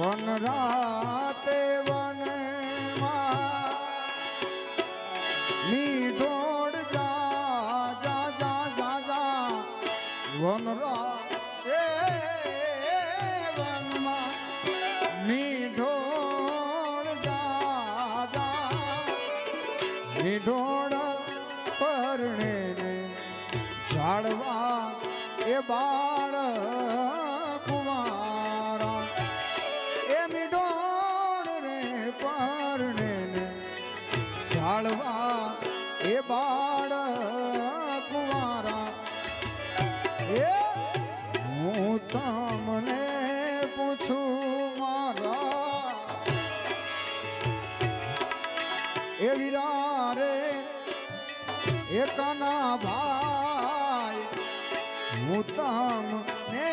One રાતે one me ઢોળ જા જા જા જા જા વન રાતે વનમાં મી ઢોળ જા જા મી પરણે ઝાડવા એ બાળ એ બાળ કુમારા એ, હું તમને પૂછું મારા. એ વીરા રે એકાના ભાઈ, હું તમને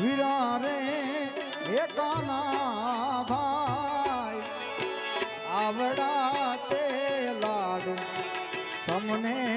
વીરા মনে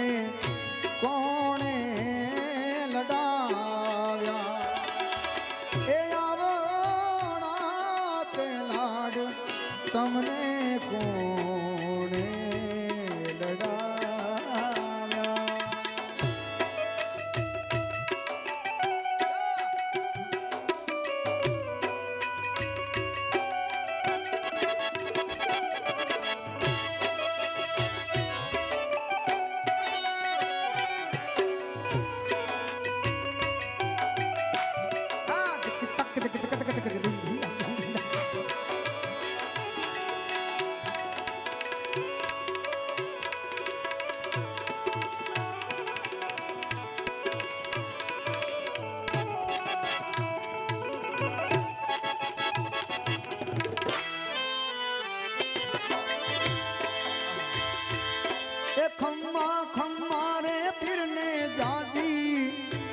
એ ખમ્મા ખમ્મા રે ફિરને જાજી.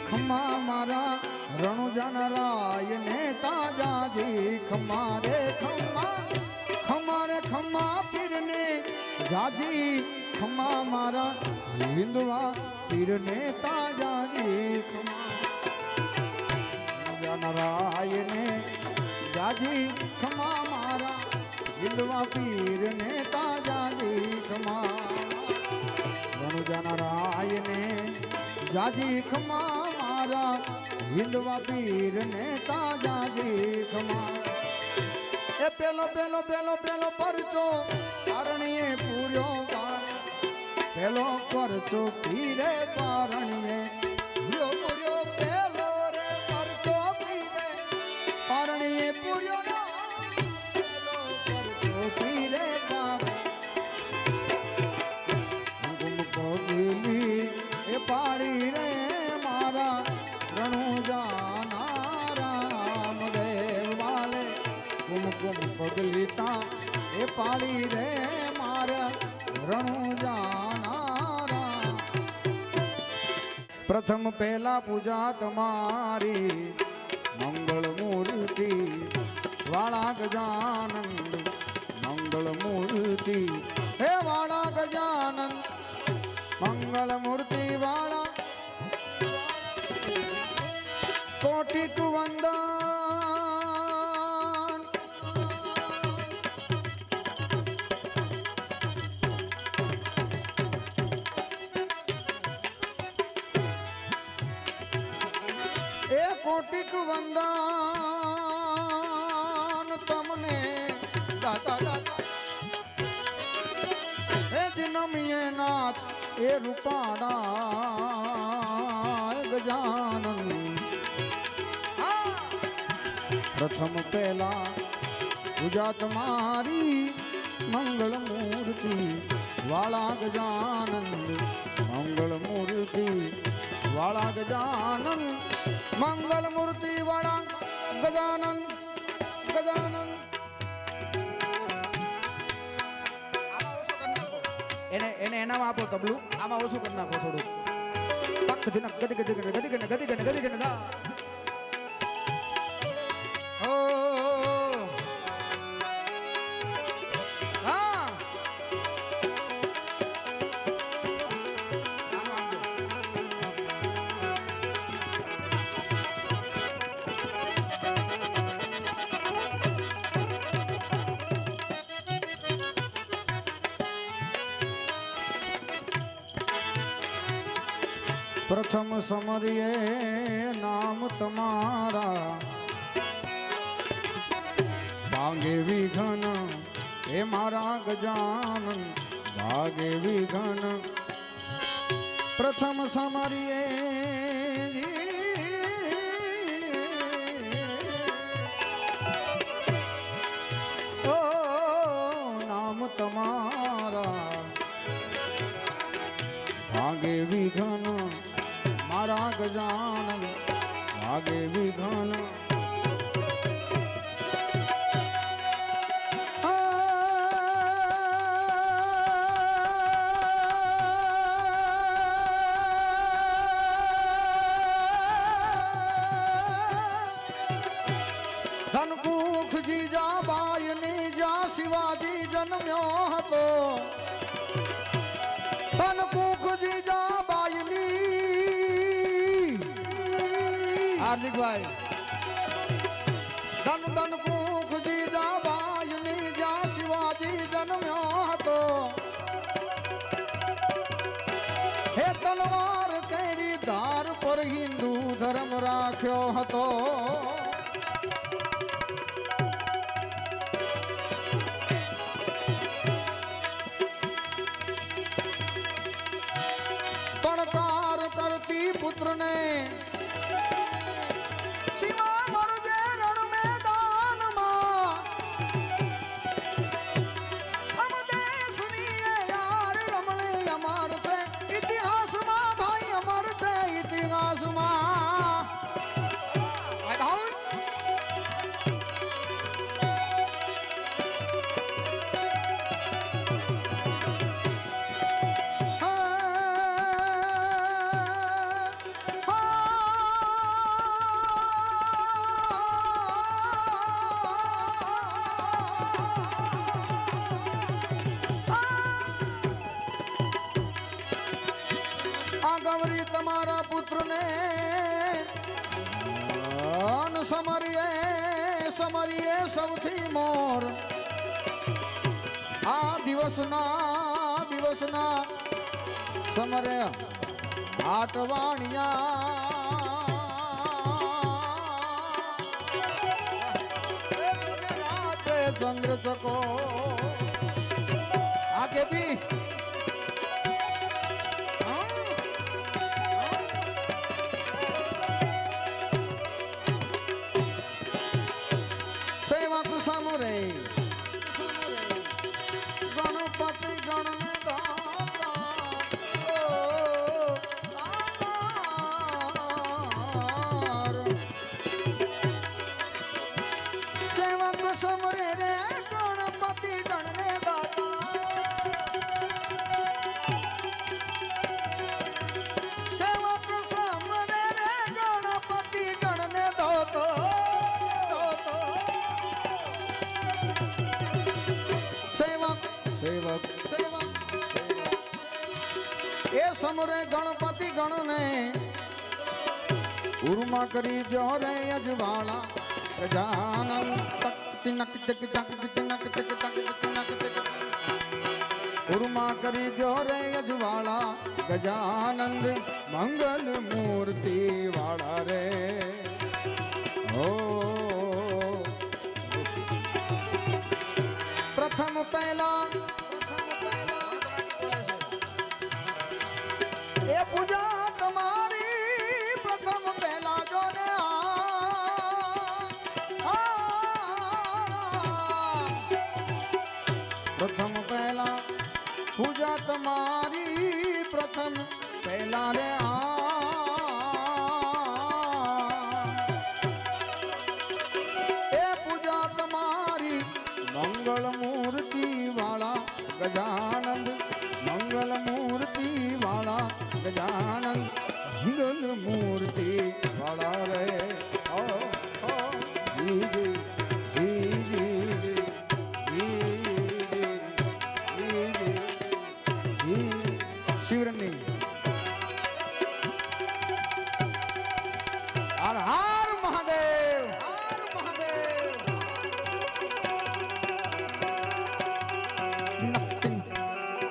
ખમ્મા મારા રણુજન રાય ને તાજાજી ખમ્મા રે ખમ્મા ખમ્મા રે ખમ્મા ફિરને જાજી. ખમ્મા મારા હિન્દવા પીરને તાજાજી ખમ્મા રાય ને જાજી. ખમ્મા મારા હિન્દવા પીરને તાજાજી જાજી મારા હિંદવા પીરને તાજાજી ખમા એ પેલો પેલો પેલો પેલો પરચો પારણીએ પૂર્યો પાર. પેલો પરચો પીરે પારણીએ પગલીતા એ પાડી રે મારા રણુજાના રામ પ્રથમ પહેલા પૂજા તમારી, મંગળ મૂર્તિ વાળા ગજાનંદ મંગળ મૂર્તિ. હે વાળા ગજાનંદ મંગળ મૂર્તિ વાળા. કોટિક વંદન કોટિક વંદન તમને દાતા દાતા. હે જનમીએ નાથ, એ રૂપાડા ગજાનન! પ્રથમ પહેલા પૂજા તમારી મંગળ મૂર્તિ, વાળા ગજાનંદ. મંગળ મૂર્તિ, વાળા ગજાનંદ. મંગલ મૂર્તિ વાળા ગજાનંદ ગજાનંદ એને એને એનામાં આપો તબલું. આમાં ઓછું કરી નાખો થોડું તક દિનક ગદી ગદી ગદી ગદી ગદી ગદી ગદી ગદી પ્રથમ સમરીએ નામ તમારા. ભાગે વિઘન, એ મારા ગજાનન. ભાગે વિઘન. પ્રથમ સમરીએ નામ તમારા. ભાગે વિઘન મારા ગજાનન ભાગે વિઘન હાર્દિકભાઈ. ધન ધન કુખ જા બાયની જા શિવાજી જન્મ્યો હતો. હે તલવાર કેવી ધાર પર હિન્દુ ધર્મ રાખ્યો હતો. સૌથી મોર. આ દિવસના દિવસના સમરે આટવાણિયા ચંદ્ર ચકો આ કેપી એ સમરે ગણપતિ ગણને. ઉર્મા કરી જો રે અજવાળા. ગજાનન તક તિનક તક તક તિનક તક તક તક ઉર્મા કરી જો રે અજવાળા. ગજાનંદ મંગલ મૂર્તિ વાળા રે. હો. પ્રથમ પહેલા એ પૂજા તમારી પ્રથમ પહેલા જો ને આ. પ્રથમ પહેલા પૂજા તમારી પ્રથમ પહેલા રે